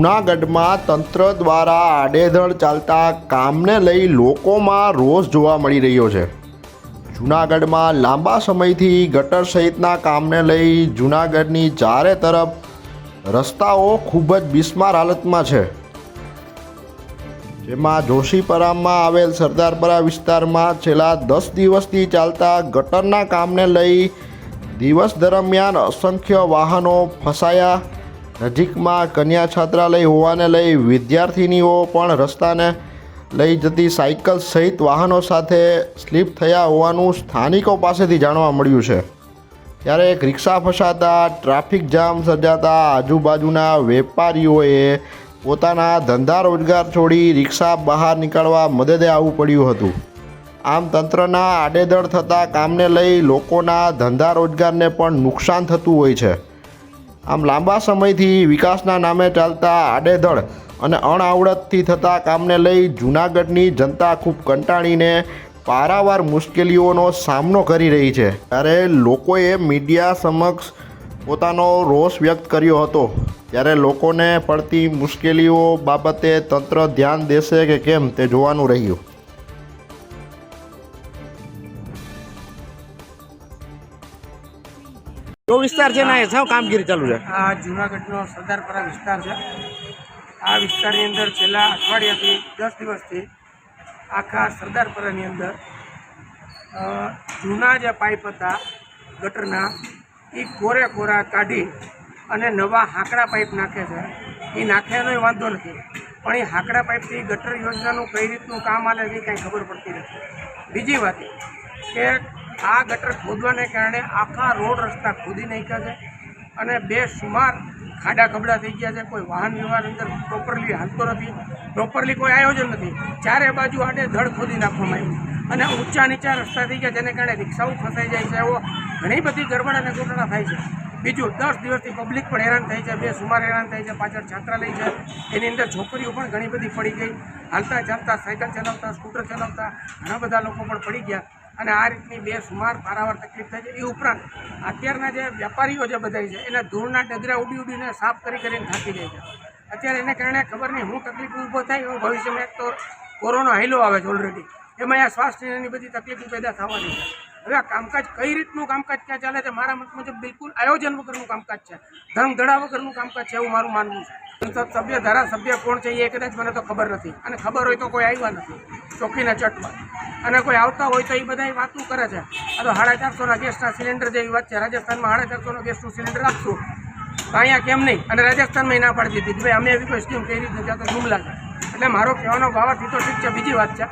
જૂનાગઢમાં તંત્ર દ્વારા આડેધડ ચાલતા કામને લઈ લોકોમાં રોષ જોવા મળી રહ્યો છે. જૂનાગઢમાં લાંબા સમયથી ગટર સહિતના કામને લઈ જૂનાગઢની ચારે તરફ રસ્તાઓ ખૂબ જ બિસ્માર હાલતમાં છે. જેમાં જોશીપરામાં આવેલ સરદારપરા વિસ્તારમાં છેલ્લા દસ દિવસથી ચાલતા ગટરના કામને લઈ દિવસ દરમિયાન અસંખ્ય વાહનો ફસાયા નજીકમાં કન્યા છાત્રાલય હોવાને લઈ વિદ્યાર્થિનીઓ પણ રસ્તાને લઈ જતી સાયકલ સહિત વાહનો સાથે સ્લીપ થયા હોવાનું સ્થાનિકો પાસેથી જાણવા મળ્યું છે. ત્યારે એક રિક્ષા ફસાતા, ટ્રાફિક જામ સર્જાતા આજુબાજુના વેપારીઓએ પોતાના ધંધા રોજગાર છોડી રિક્ષા બહાર નીકળવા મદદે આવવું પડ્યું હતું. આમ તંત્રના આડેધડ થતા કામને લઈ લોકોના ધંધા રોજગારને પણ નુકસાન થતું હોય છે. આમ લાંબા સમયથી વિકાસના નામે ચાલતા આડેધડ અને અણઆવડતથી થતા કામને લઈ જૂનાગઢની જનતા ખૂબ કંટાળીને પારાવાર મુશ્કેલીઓનો સામનો કરી રહી છે. ત્યારે લોકોએ મીડિયા સમક્ષ પોતાનો રોષ વ્યક્ત કર્યો હતો. ત્યારે લોકોને પડતી મુશ્કેલીઓ બાબતે તંત્ર ધ્યાન દેશે કે કેમ તે જોવાનું રહ્યું. કયો વિસ્તાર છે ને સાવ કામગીરી ચાલુ છે? આ જૂનાગઢનો સરદારપરા વિસ્તાર છે. આ વિસ્તારની અંદર છેલ્લા અઠવાડિયાથી દસ દિવસથી આખા સરદારપરાની અંદર જૂના જે પાઇપ હતા ગટરના એ કોરે કોરા કાઢી અને નવા હાંકડા પાઇપ નાખે છે. એ નાખ્યાનો વાંધો નથી, પણ એ હાંકડા પાઇપથી ગટર યોજનાનું કઈ રીતનું કામ છે એ કાંઈ ખબર પડતી નથી. બીજી વાત કે આ ગટર ખોદવાને કારણે આખા રોડ રસ્તા ખોદી નાખ્યા છે અને બે સુમાર ખાડા ખબડા થઈ ગયા છે. કોઈ વાહન વ્યવહાર અંદર પ્રોપરલી હાલતો નથી. પ્રોપરલી કોઈ આયોજન નથી. ચારે બાજુ આડે ધડ ખોદી નાખવામાં આવ્યું અને ઊંચા નીચા રસ્તા થઈ ગયા, જેને કારણે રિક્ષાઓ ફસાઈ જાય છે. એવો ઘણી બધી ગરબડ અને ગોટડા થાય છે. બીજું, દસ દિવસથી પબ્લિક પણ હેરાન થાય છે. બે સુમાર હેરાન થાય છે. પાછળ છાત્રાલય છે. એની અંદર છોકરીઓ પણ ઘણી બધી પડી ગઈ. હાલતા ચાલતા સાયકલ ચલાવતા, સ્કૂટર ચલાવતા, ઘણા બધા લોકો પણ પડી ગયા. અને આ રીતની બે સુમાર પારાવાર તકલીફ થાય છે. એ ઉપરાંત અત્યારના જે વેપારીઓ જે બધા છે, એના ધૂળના ડગરા ઉડી ઉડીને સાફ કરી કરીને થાકી જાય છે. અત્યારે એને કારણે ખબર નહીં હું તકલીફ ઊભો થાય એવું ભવિષ્યમાં એક તો કોરોના હાઈલો આવે છે ઓલરેડી એમાં આ સ્વાસ્થ્યની બધી તકલીફો પેદા થવાની છે. હવે આ કામકાજ કઈ રીતનું કામકાજ ક્યાં ચાલે છે મારા મત મુજબ બિલકુલ આયોજન વગરનું કામકાજ છે. ધડા વગરનું કામકાજ છે એવું મારું માનવું છે. સભ્ય, ધારાસભ્ય કોણ છે એ કદાચ મને તો ખબર નથી. અને ખબર હોય તો કોઈ આવ્યા નથી ચોખ્ખીના ચટમાં. અને કોઈ આવતા હોય તો એ બધા વાતું કરે છે. આ તો સાડા ચારસોના ગેસના સિલિન્ડર જેવી વાત છે. રાજસ્થાનમાં સાડા ચારસોનો ગેસનું સિલિન્ડર આપશું. તો અહીંયા કેમ નહીં? અને રાજસ્થાનમાં ના પાડી દીધી. ભાઈ, અમે એવી કોઈ સ્કીમ કઈ રીતે ત્યાં તો જુમલા છે. એટલે મારો કહેવાનો ભાવથી તો ઠીક છે, બીજી વાત છે.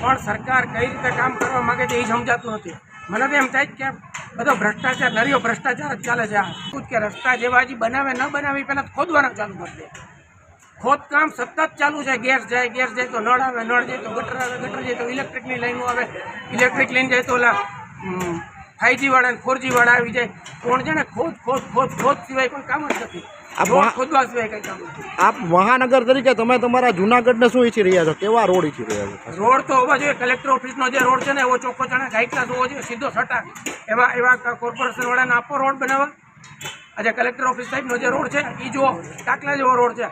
પણ સરકાર કઈ રીતે કામ કરવા માગે છે એ સમજાતું નથી. મને તો એમ થાય કે બધો ભ્રષ્ટાચાર નરિયો ભ્રષ્ટાચાર જ ચાલે છે આ. શું કે, રસ્તા જેવા હજી બનાવે, ન બનાવે પહેલાં ખોદવાના ચાલુ કરી દે. ખોદકામ સતત ચાલુ છે. ગેસ જાય ગેસ જાય તો નળ આવે નળ જાય તો ગટર આવે ગટર જાય તો ઇલેક્ટ્રિકની લાઈનો આવે. ઇલેક્ટ્રિક લાઈન જાય તો ઓલા ફાઈવજી વાળા અને ફોરજીવાળા આવી જાય. કોણ છે ને ખોદ ખોદ ખોદ ખોદ સિવાય કોઈ કામ જ નથી. ખોદવા સિવાય કંઈ કામ આપ મહાનગર તરીકે તમે તમારા જૂનાગઢને શું ઈચ્છી રહ્યા છો? કેવા રોડ ઈચ્છી રહ્યા છો? રોડ તો હોવા જોઈએ. કલેક્ટર ઓફિસનો જે રોડ છે ને એવો ચોખ્ખો ચણા હાઈ ક્લાસ હોવો જોઈએ. સીધો સટા. એવા એવા કોર્પોરેશન વાળાને આપો રોડ બનાવવા. આજે કલેક્ટર ઓફિસ સાહેબનો જે રોડ છે એ જુઓ, ટાકલા જેવો રોડ છે.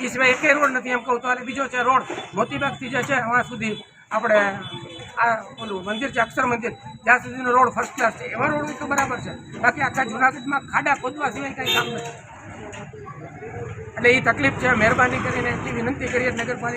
એ સિવાય એકે રોડ નથી એમ કહું તો. અને બીજો છે રોડ, મોતીબાગથી જે છે ત્યાં સુધી આપણે આ ઓલું મંદિર છે, અક્ષર મંદિર ત્યાં સુધીનો રોડ ફર્સ્ટ ક્લાસ છે. એવા રોડ તો બરાબર છે. બાકી આખા જુનાગઢમાં ખાડા ખોદવા સિવાય કંઈ કામ નથી. એટલે એ તકલીફ છે. મહેરબાની કરીને એટલી વિનંતી કરીએ, નગરપાલિકા